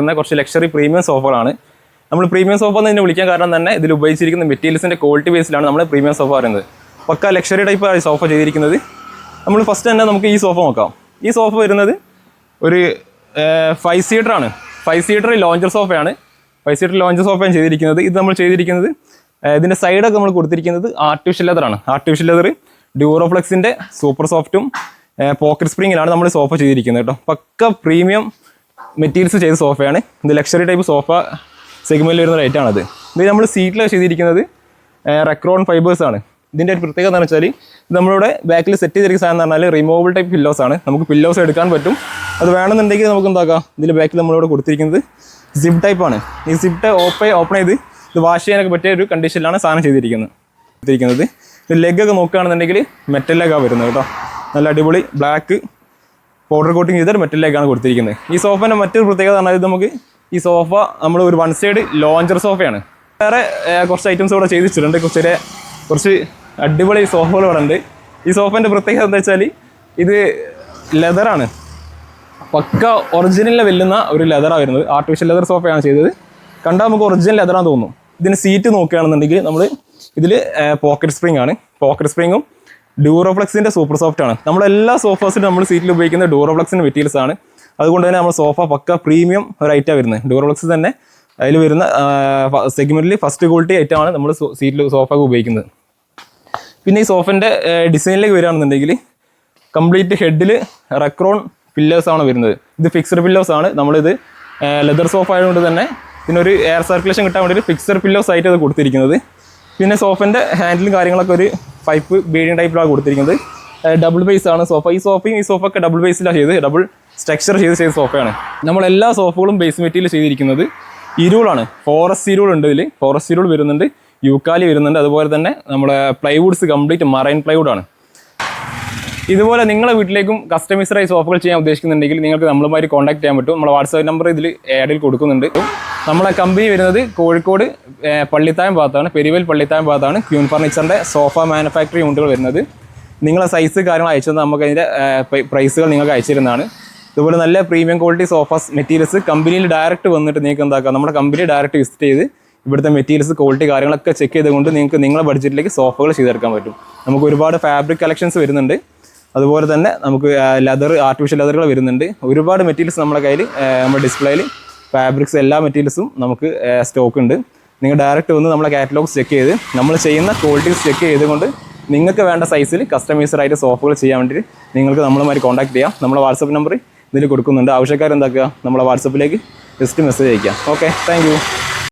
ുന്ന കുറച്ച് luxury premium സോഫകളാണ് നമ്മൾ premium sofa എന്ന് തന്നെ വിളിക്കാൻ കാരണം തന്നെ ഇതിൽ ഉപയോഗിച്ചിരിക്കുന്ന മെറ്റീരിയൽസിന്റെ ക്വാളിറ്റി ബേസിലാണ് നമ്മൾ പ്രീമിയം സോഫ പറയുന്നത്. പക്ക ലക്ഷറി ടൈപ്പ് ആയി സോഫ ചെയ്തിരിക്കുന്നത്. നമ്മൾ ഫസ്റ്റ് തന്നെ നമുക്ക് ഈ സോഫ നോക്കാം. ഈ സോഫ വരുന്നത് ഒരു ഫൈവ് സീറ്റർ ആണ്. ഫൈവ് സീറ്റർ ലോഞ്ചർ സോഫയാണ് ഫൈവ് സീറ്റർ ലോഞ്ചർ സോഫയാണ് ചെയ്തിരിക്കുന്നത്. ഇത് നമ്മൾ ചെയ്തിരിക്കുന്നത് ഇതിന്റെ സൈഡൊക്കെ നമ്മൾ കൊടുത്തിരിക്കുന്നത് ആർട്ടിഫിഷ്യൽ ലെതറാണ് ആർട്ടിഫിഷ്യൽ ലെതർ ഡ്യൂറോഫ്ലെക്സിന്റെ സൂപ്പർ സോഫ്റ്റും പോക്കറ്റ് സ്പ്രിങ്ങിലാണ് നമ്മൾ സോഫ ചെയ്തിരിക്കുന്നത് കേട്ടോ. പക്ക പ്രീമിയം മെറ്റീരിയൽസ് ചെയ്ത സോഫയാണ്. ഇത് ലക്ഷറി ടൈപ്പ് സോഫ സെഗ്മെന്റിൽ വരുന്ന റേറ്റ് ആണത്. ഇത് നമ്മൾ സീറ്റിൽ ചെയ്തിരിക്കുന്നത് റെക്രോൺ ഫൈബേഴ്സ് ആണ്. ഇതിന്റെ ഒരു പ്രത്യേകത എന്ന് വെച്ചാൽ നമ്മളിവിടെ ബാക്കിൽ സെറ്റ് ചെയ്തിരിക്കുന്ന സാധനം എന്ന് പറഞ്ഞാൽ റിമൂവബിൾ ടൈപ്പ് പില്ലോസ് ആണ്. നമുക്ക് പില്ലോസ് എടുക്കാൻ പറ്റും. അത് വേണമെന്നുണ്ടെങ്കിൽ നമുക്ക് എന്താക്കാം? ഇതിൽ ബാക്കിൽ നമ്മളിവിടെ കൊടുത്തിരിക്കുന്നത് സിപ്പ് ടൈപ്പ് ആണ്. ഈ സിപ്പ് ഓപ്പൺ ഓപ്പൺ ചെയ്ത് ഇത് വാഷ് ചെയ്യാനൊക്കെ പറ്റിയ ഒരു കണ്ടീഷനിലാണ് സാധനം ചെയ്തിരിക്കുന്നത്. ചെയ്തിരിക്കുന്നത് ലെഗ് ഒക്കെ നോക്കുകയാണെന്നുണ്ടെങ്കിൽ മെറ്റൽ ലെഗാണ് വരുന്നത് കേട്ടോ. നല്ല അടിപൊളി ബ്ലാക്ക് പൗഡർ കോട്ടിങ് ചെയ്തിട്ട് മെറ്റലിലേക്കാണ് കൊടുത്തിരിക്കുന്നത്. ഈ സോഫേന്റെ മറ്റൊരു പ്രത്യേകത പറഞ്ഞാൽ നമുക്ക് ഈ സോഫ നമ്മൾ ഒരു വൺ സൈഡ് ലോഞ്ചർ സോഫയാണ് വേറെ കുറച്ച് ഐറ്റംസ് ഇവിടെ ചെയ്തിട്ടുണ്ട്. കുറച്ച് കുറച്ച് അടിപൊളി സോഫകൾ ഇവിടെ ഉണ്ട്. ഈ സോഫേന്റെ പ്രത്യേകത എന്താ വെച്ചാൽ ഇത് ലെതറാണ് പക്ക ഒറിജിനലിൽ വെല്ലുന്ന ഒരു ലെതറാണ് വരുന്നത്. ആർട്ടിഫിഷ്യൽ ലെതർ സോഫയാണ് ചെയ്തത്. കണ്ടാൽ നമുക്ക് ഒറിജിനൽ ലെതറാന്ന് തോന്നും. ഇതിന് സീറ്റ് നോക്കുകയാണെന്നുണ്ടെങ്കിൽ നമ്മൾ ഇതിൽ പോക്കറ്റ് സ്പ്രിംഗ് ആണ്. പോക്കറ്റ് സ്പ്രിങ്ങും ഡ്യൂറോഫ്ലെക്സിന്റെ സൂപ്പർ സോഫ്റ്റ് ആണ്. നമ്മളെല്ലാ സോഫാസിലും നമ്മൾ സീറ്റിൽ ഉപയോഗിക്കുന്ന ഡ്യൂറോഫ്ലെക്സിന്റെ മെറ്റീരിയൽസ് ആണ്. അതുകൊണ്ട് തന്നെ നമ്മൾ സോഫ പക്ക പ്രീമിയം ഒരു ഐറ്റാണ് വരുന്നത്. ഡ്യൂറോഫ്ലെക്സ് തന്നെ അതിൽ വരുന്ന സെഗ്മെന്റിൽ ഫസ്റ്റ് ക്വാളിറ്റി ഐറ്റം ആണ് നമ്മൾ സീറ്റിൽ സോഫ ഉപയോഗിക്കുന്നത്. പിന്നെ ഈ സോഫന്റെ ഡിസൈനിലേക്ക് വരികയാണെന്നുണ്ടെങ്കിൽ കംപ്ലീറ്റ് ഹെഡിൽ റെക്രോൺ പില്ലേഴ്സ് ആണ് വരുന്നത്. ഇത് ഫിക്സഡ് പില്ലേഴ്സ് ആണ്. നമ്മളിത് ലെതർ സോഫ ആയതുകൊണ്ട് തന്നെ പിന്നെ ഒരു എയർ സർക്കുലേഷൻ കിട്ടാൻ വേണ്ടിയിട്ട് ഫിക്സഡ് പില്ലേഴ്സ് ആയിട്ട് അത് കൊടുത്തിരിക്കുന്നത്. പിന്നെ സോഫന്റെ ഹാൻഡിലും കാര്യങ്ങളൊക്കെ ഒരു പൈപ്പ് ബീഡിങ് ടൈപ്പിലാണ് കൊടുത്തിരിക്കുന്നത്. ഡബിൾ ബേസ് ആണ് സോഫ ഈ സോഫയും ഈ സോഫ ഒക്കെ ഡബിൾ ബേസിലാണ് ചെയ്ത് ഡബിൾ സ്ട്രക്ചർ ചെയ്ത് ചെയ്ത സോഫയാണ് നമ്മൾ എല്ലാ സോഫകളും ബേസ് മെറ്റീരിയൽ ചെയ്തിരിക്കുന്നത് ഇരുളാണ്. ഫോറസ്റ്റ് ഇരുൾ ഉണ്ട് ഇതിൽ ഫോറസ്റ്റ് ഇരുൾ വരുന്നുണ്ട്. യൂക്കാലി വരുന്നുണ്ട്. അതുപോലെ തന്നെ നമ്മുടെ പ്ലൈവുഡ്സ് കംപ്ലീറ്റ് മറൈൻ പ്ലൈവുഡ് ആണ്. ഇതുപോലെ നിങ്ങളെ വീട്ടിലേക്കും കസ്റ്റമൈസ്ഡായി സോഫകൾ ചെയ്യാൻ ഉദ്ദേശിക്കുന്നുണ്ടെങ്കിൽ നിങ്ങൾക്ക് നമ്മളുമായി കോൺടാക്ട് ചെയ്യാൻ പറ്റും. നമ്മുടെ വാട്സാപ്പ് നമ്പർ ഇതിൽ ആഡിൽ കൊടുക്കുന്നുണ്ട്. നമ്മളെ കമ്പനി വരുന്നത് കോഴിക്കോട് പള്ളിത്താൻ ഭാഗത്താണ് പെരുവേൽ പള്ളിത്തായം ഭാഗത്താണ്. ക്യൂൺ ഫർണിച്ചറിന്റെ സോഫ മാനുഫാക്ചറി യൂണിറ്റുകൾ വരുന്നത്. നിങ്ങളെ സൈസ് കാര്യങ്ങൾ അയച്ചു തന്നാൽ നമുക്ക് അതിന്റെ പ്രൈസുകൾ നിങ്ങൾക്ക് അയച്ചിരുന്നതാണ് ഇതുപോലെ നല്ല പ്രീമിയം ക്വാളിറ്റി സോഫാസ് മെറ്റീരിയൽസ് കമ്പനിയിൽ ഡയറക്റ്റ് വന്നിട്ട് നിങ്ങൾക്ക് എന്താക്കാം? നമ്മുടെ കമ്പനി ഡയറക്റ്റ് വിസിറ്റ് ചെയ്ത് ഇവിടുത്തെ മെറ്റീരിയൽസ് ക്വാളിറ്റി കാര്യങ്ങളൊക്കെ ചെക്ക് ചെയ്തുകൊണ്ട് നിങ്ങൾക്ക് നിങ്ങളുടെ ബഡ്ജറ്റിലേക്ക് സോഫകൾ ചെയ്തെടുക്കാൻ പറ്റും. നമുക്ക് ഒരുപാട് ഫാബ്രിക് കളക്ഷൻസ് വരുന്നുണ്ട്. അതുപോലെ തന്നെ നമുക്ക് ലെതർ ആർട്ടിഫിഷ്യൽ ലെതറുകൾ വരുന്നുണ്ട്. ഒരുപാട് മെറ്റീരിയൽസ് നമ്മുടെ കയ്യിൽ നമ്മുടെ ഡിസ്പ്ലേയിൽ ഫാബ്രിക്സ് എല്ലാ മെറ്റീരിയൽസും നമുക്ക് സ്റ്റോക്ക് ഉണ്ട്. നിങ്ങൾ ഡയറക്റ്റ് വന്ന് നമ്മളെ കാറ്റലോഗ്സ് ചെക്ക് ചെയ്ത് നമ്മൾ ചെയ്യുന്ന ക്വാളിറ്റീസ് ചെക്ക് ചെയ്തുകൊണ്ട് നിങ്ങൾക്ക് വേണ്ട സൈസിൽ കസ്റ്റമൈസ്ഡ് ആയിട്ട് സോഫകൾ ചെയ്യാൻ വേണ്ടിയിട്ട് നിങ്ങൾക്ക് നമ്മളുമായി കോൺടാക്ട് ചെയ്യാം. നമ്മളെ വാട്സപ്പ് നമ്പർ ഇതിൽ കൊടുക്കുന്നുണ്ട്. ആവശ്യക്കാരെന്താക്കുക? നമ്മളെ വാട്സപ്പിലേക്ക് ജസ്റ്റ് മെസ്സേജ് അയക്കാം ഓക്കെ താങ്ക്